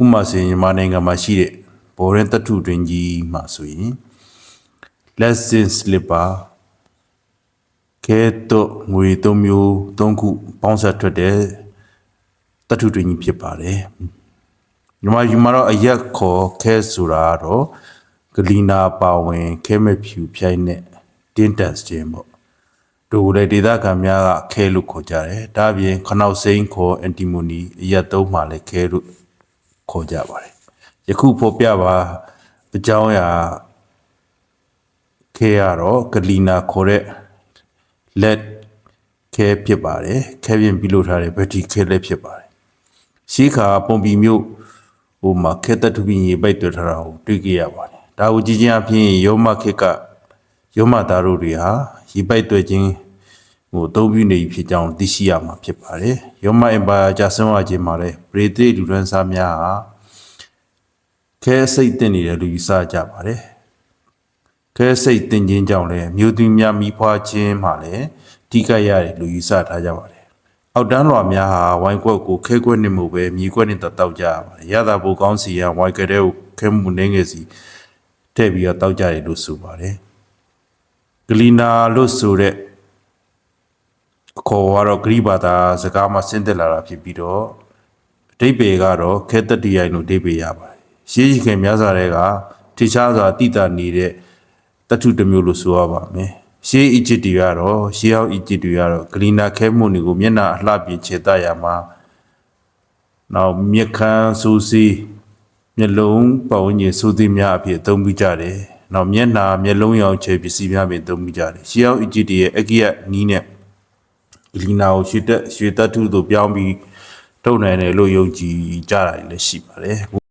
ဥပမာဆိုရင်မြန်မာနိုင်ငံမှာရှိတဲ့ဘော်ရင်တထုတွင်ကြီးမှာဆိုရင် lesson slipper ခဲတော့ငွေသုံးမျိုးသုံးခုပေါင်းဆက်ထွက်တဲ့တထုတွင်ကြီးဖြစ်ပါတယ်မြန်မာယူမှာတော့အရက်ခေါ်ခဲဆိုတာကတော့ဂလီနာပါဝင်ခဲမဲ့ဖြူဖြိုင်းနဲ့တင်းတန်စခြင်းပေါ့တို့လည်းဒေသခံများကခဲလို့ခေါ်ကြတယ်။ဒါ့အပြင်ခနောက်စိန်ခေါ်အန်တီမိုနီအရက်သုံးမှလည်းခဲလို့ ခေါ်ကြပါတယ်။ယခုဖော်ပြပါအကြောင်းအရာခဲရတော့ဂလီနာခေါ်တဲ့လက်ခဲဖြစ်ပါတယ်။ခဲပြင်ပြီးလို့ထားတဲ့ဘက်ထရီခဲလည်းဖြစ်ပါတယ်။ရှေးခါပုံပီမျိုးဟိုမှာခဲတတုပင်းရေပိုက်တွေ့ထားတာကိုတွေ့ကြရပါတယ်။ဒါကိုကြည့်ချင်းအဖြစ်ရောမခေတ်ကယောမသားတို့တွေဟာရေပိုက်တွေ့ခြင်း ဟိုအသုံးပြုနေပြီဖြစ်ကြောင်းသိရှိရမှာဖြစ်ပါတယ်။ယောမအင်ပါယာကြာဆုံးရခြင်းမှာလည်းပရိသေလူရန်စားများဟာခဲစိတ်တင်နေတယ်လို့ယူဆကြပါတယ်။ခဲစိတ်တင်ခြင်းကြောင့်လည်းမြို့သူများမိဖွားခြင်းမှာလည်းထိခိုက်ရတယ်လို့ယူဆထားကြပါတယ်။အောက်တန်းလွာများဟာဝိုင်းကွက်ကိုခဲကွက်နဲ့မှုပဲမြေကွက်နဲ့တောက်ကြရပါတယ်။ရတာဘိုကောင်းစီရဝိုင်းကတဲ့ကိုခဲမှုနေငယ်စီထည့်ပြီးတော့တောက်ကြတယ်လို့ဆိုပါတယ်။ဂလီနာလို့ဆိုတဲ့ အခေါ်ကတော့ဂရိဘာသာစကားမှာဆင်းသက်လာတာဖြစ်ပြီးတော့အတိတ်ပေကတော့ခဲတတိယိုင်လို့အတိတ်ပေရပါတယ်ရှေးကြီးခင်များစွာတဲ့ကထိခြားစွာတိတာနေတဲ့တထုတစ်မျိုးလို့ဆိုရပါမယ်ရှေးအီဂျစ်တွေကတော့ရှေးဟောင်းအီဂျစ်တွေကတော့ဂလီနာခဲမှုတွေကိုမျက်နှာအလှပြင်ခြေတရမှာနောက်မြက်ခမ်းစူးစီးမျက်လုံးပတ်ဝန်းကျင်စူးစီးများအဖြစ်အသုံးပြုကြတယ်။နောက်မျက်နှာမျက်လုံးရောင်ခြေပစ္စည်းများပင်အသုံးပြုကြတယ်။ရှီယောအီဂျစ်တီရဲ့အကိယနီးနဲ့ ဂလီနာကိုရွှေတက်ရွှေတက်ထုသို့ပြောင်းပြီးထုတ်နိုင်တယ်လို့ယုံကြည်ကြတာလည်းရှိပါတယ်။